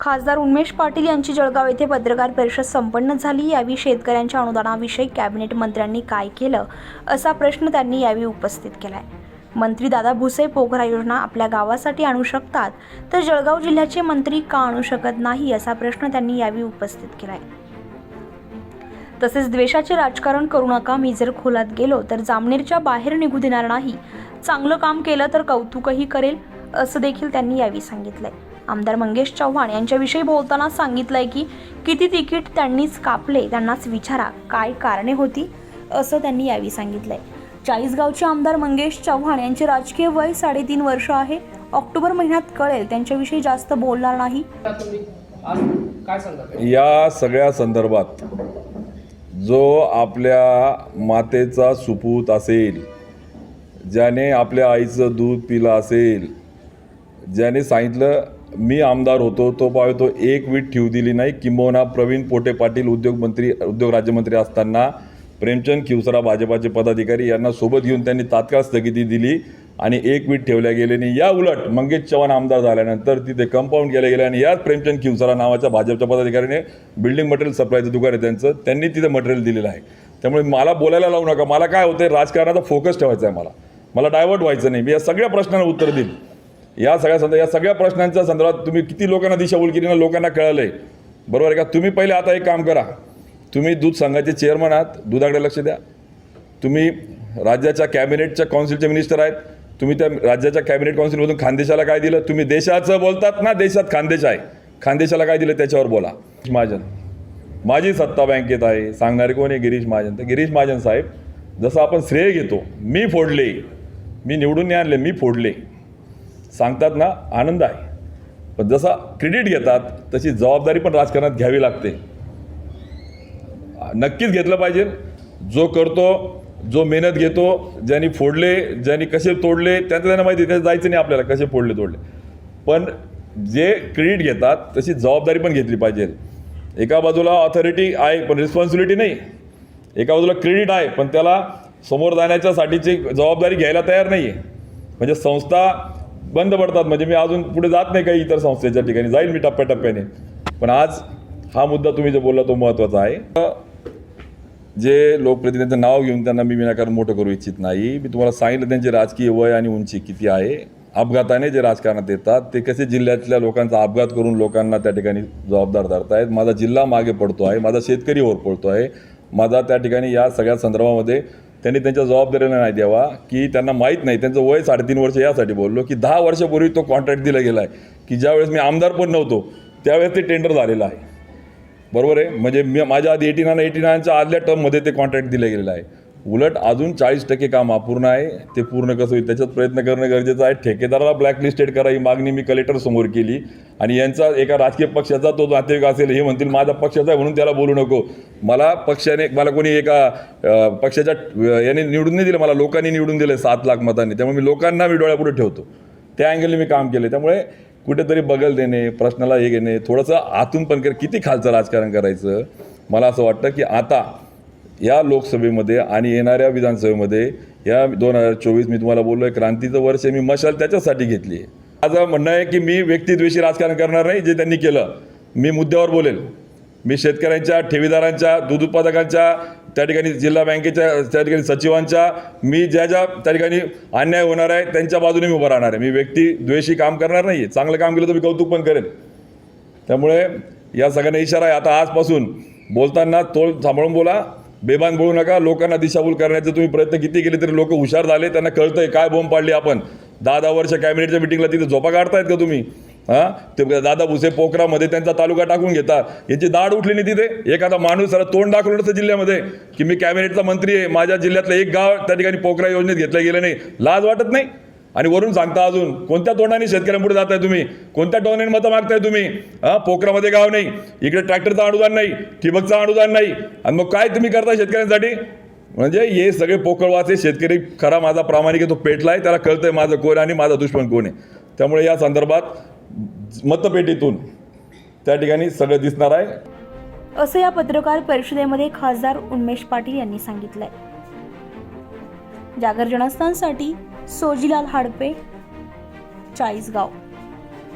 खासदार उन्मेष पाटील यांची जळगाव येथे पत्रकार परिषद संपन्न झाली. यावेळी शेतकऱ्यांच्या अनुदानाविषयी कॅबिनेट मंत्र्यांनी काय केलं असा प्रश्न त्यांनी यावेळी उपस्थित केलाय. मंत्री दादा भुसे पोखरा योजना आपल्या गावासाठी आणू शकतात तर जळगाव जिल्ह्याचे मंत्री का आणू शकत नाही असा प्रश्न त्यांनी यावेळी उपस्थित केलाय. तसेच द्वेषाचे राजकारण करू नका मी जर खोलात गेलो तर जामनेरच्या बाहेर निघू देणार नाही. चांगलं काम केलं तर कौतुकही करेल. असं देखील त्यांनी यावेळी सांगितलंय. आमदार मंगेश चव्हाण यांच्याविषयी बोलताना सांगितलंय की किती तिकीट त्यांनीच कापले त्यांनाच विचारा काय कारणे होती असं त्यांनी यावेळी सांगितलंय. चाळीसगावचे आमदार मंगेश चव्हाण यांचे राजकीय वय साडेतीन वर्ष आहे. ऑक्टोबर महिन्यात कळेल त्यांच्याविषयी जास्त बोलणार नाही. आता तुम्ही आज काय सांगता? या सगळ्या संदर्भात जो आपल्या मातेचा सुपूत असेल ज्याने आपल्या आईचं दूध पिलं असेल ज्याने सांगितलं मी आमदार होतो तो पावे तो एक वीट ठेवू दिली नाही. किंबहुना प्रवीण पोटे पाटील उद्योगमंत्री उद्योग राज्यमंत्री असताना प्रेमचंद खिवसरा भाजपाचे पदाधिकारी यांना सोबत घेऊन त्यांनी तात्काळ स्थगिती दिली आणि एक वीट ठेवल्या गेले आणि या उलट मंगेश चव्हाण आमदार झाल्यानंतर तिथे कंपाऊंड केलं गेलं आणि याच प्रेमचंद खिवसरा नावाच्या भाजपच्या पदाधिकाऱ्याने बिल्डिंग मटेरियल सप्लायचं दुकान आहे त्यांचं त्यांनी तिथे मटेरियल दिलेलं आहे. त्यामुळे मला बोलायला लावू नका. मला काय होतं राजकारणाचा फोकस ठेवायचा आहे मला. मला डायव्हर्ट व्हायचं नाही. मी या सगळ्या प्रश्नांना उत्तर देईल या सगळ्या संदर्भात या सगळ्या प्रश्नांच्या संदर्भात तुम्ही किती लोकांना दिशाभूल केली ना लोकांना कळलं आहे बरोबर आहे का? तुम्ही पहिले आता एक काम करा. तुम्ही दूध संघाचे चेअरमन आहात. दुधाकडे लक्ष द्या. तुम्ही राज्याच्या कॅबिनेटच्या काउन्सिलचे मिनिस्टर आहेत. तुम्ही त्या राज्याच्या कॅबिनेट काउन्सिलमधून खानदेशाला काय दिलं? तुम्ही देशाचं बोलतात ना? देशात खानदेश आहे. खानदेशाला काय दिलं? त्याच्यावर बोला. महाजन. माझी सत्ता बँकेत आहे. सांगणारे कोण आहे? गिरीश महाजन. तर गिरीश महाजन साहेब जसं आपण श्रेय घेतो मी फोडले. मी निवडून नाही आणले मी फोडले. सांगतात ना आनंद आहे. पण जसा क्रेडिट घेतात तशी जबाबदारी पण राजकारणात घ्यावी लागते. नक्कीच घेतलं पाहिजे. जो करतो जो मेहनत घेतो ज्यांनी फोडले ज्यांनी कसे तोडले त्यांचं त्यांना माहिती आहे, त्याचं जायचं नाही आपल्याला कसे फोडले तोडले. पण जे क्रेडिट घेतात तशी जबाबदारी पण घेतली पाहिजे. एका बाजूला ऑथॉरिटी आहे पण रिस्पॉन्सिबिलिटी नाही. एका बाजूला क्रेडिट आहे पण त्याला समोर जाण्याच्यासाठीची जबाबदारी घ्यायला तयार नाही आहे म्हणजे संस्था बंद पडतात. म्हणजे मी अजून पुढे जात नाही काही इतर संस्थेच्या ठिकाणी. जाईल मी टप्प्याटप्प्याने. पण आज हा मुद्दा तुम्ही जो बोलला तो महत्त्वाचा आहे. जे लोकप्रतिनिधींचं नाव घेऊन त्यांना मी विनाकारण मोठं करू इच्छित नाही. मी तुम्हाला सांगितलं त्यांचे राजकीय वय आणि उंची किती आहे. अपघाताने जे राजकारणात येतात ते कसे जिल्ह्यातल्या लोकांचा अपघात करून लोकांना त्या ठिकाणी जबाबदार धरतायत. माझा जिल्हा मागे पडतो आहे. माझा शेतकरी वर पडतो आहे. माझा त्या ठिकाणी या सगळ्या संदर्भामध्ये त्यांनी त्यांच्या जबाबदारीला नाही द्यावा की त्यांना माहीत नाही. त्यांचं वय साडेतीन वर्ष यासाठी बोललो की दहा वर्षापूर्वी तो कॉन्ट्रॅक्ट दिला गेला आहे की ज्यावेळेस मी आमदार पण नव्हतो त्यावेळेस ते टेंडर झालेलं आहे. बरोबर आहे? म्हणजे मी माझ्या आधी एटी नाईन एटी नाईनच्या आदल्या टर्ममध्ये ते कॉन्ट्रॅक्ट दिलं गेलेलं आहे. उलट अजून चाळीस टक्के काम अपूर्ण आहे. ते पूर्ण कसं होईल त्याच्यात प्रयत्न करणं गरजेचं आहे. ठेकेदाराला ब्लॅकलिस्टेड करा ही मागणी मी कलेक्टर समोर केली. आणि यांचा एका राजकीय पक्षाचा तो नातेवाईक असेल हे म्हणतील माझा पक्षाचा आहे म्हणून त्याला बोलू नको. मला पक्षाने मला कोणी एका पक्षाच्या याने निवडून नाही दिलं मला लोकांनी निवडून दिलं सात लाख मतांनी. त्यामुळे मी लोकांना मी डोळ्यापुढे ठेवतो. त्या अँगलने मी काम केलं त्यामुळे कुठेतरी बगल देणे प्रश्नाला हे घेणे थोडंसं आतून पण कर किती खालचं राजकारण करायचं? मला असं वाटतं की आता या लोकसभेमध्ये आणि येणाऱ्या विधानसभेमध्ये या दोन हजार चोवीस मी तुम्हाला बोललो आहे क्रांतीचं वर्ष मी मशाल त्याच्यासाठी घेतली आहे. माझं म्हणणं आहे की मी व्यक्तिद्वेषी राजकारण करणार नाही जे त्यांनी केलं. मी मुद्द्यावर बोलेल. मी शेतकऱ्यांच्या ठेवीदारांच्या दूध उत्पादकांच्या त्या ठिकाणी जिल्हा बँकेच्या त्या ठिकाणी सचिवांच्या मी ज्या ज्या त्या ठिकाणी अन्याय होणार आहे त्यांच्या बाजूने मी उभं राहणार आहे. मी व्यक्तिद्वेषी काम करणार नाही आहे चांगलं काम केलं तर मी कौतुक पण करेन त्यामुळे या सगळ्यांना इशारा आहे. आता आजपासून बोलताना तोल सांभाळून बोला. बेबान बोलू नका. लोकांना दिशाभूल करण्याचे तुम्ही प्रयत्न किती केले तरी लोक हुशार झाले. त्यांना कळतंय काय बोंब पाडली आपण. दहा दहा वर्ष कॅबिनेटच्या मिटिंगला तिथे झोपा काढतायत का तुम्ही? हां? ते दादा भुसे पोखरामध्ये त्यांचा तालुका टाकून घेता. याची दाढ उठली नाही तिथे. एखादा माणूस सर तोंड दाखवलं नसतं जिल्ह्यामध्ये की मी कॅबिनेटचा मंत्री आहे. माझ्या जिल्ह्यातलं एक गाव त्या ठिकाणी पोखरा योजनेत घेतलं गेलं नाही. लाज वाटत नाही? आणि वरून सांगता अजून कोणत्या तोंडाने शेतकऱ्यांपुढे जाताय तुम्ही? कोणत्या टोनाने मतं मागताय तुम्ही? हा पोखरामध्ये गाव नाही इकडे ट्रॅक्टरचं अनुदान नाही ठिबकचं अनुदान नाही. आणि मग काय तुम्ही करताय शेतकऱ्यांसाठी? म्हणजे हे सगळे पोकळवाचे शेतकरी खरा माझा प्रामाणिक आहे तो पेटलाय त्याला कळतंय माझं कोण आणि माझा दुश्मन कोण आहे. त्यामुळे या संदर्भात मतपेटीतून त्या ठिकाणी सगळं दिसणार आहे. असं या पत्रकार परिषदेमध्ये खासदार उन्मेष पाटील यांनी सांगितलंय. जागर जनस्थानसाठी सोजीलाल हाडपे चाळीसगाव.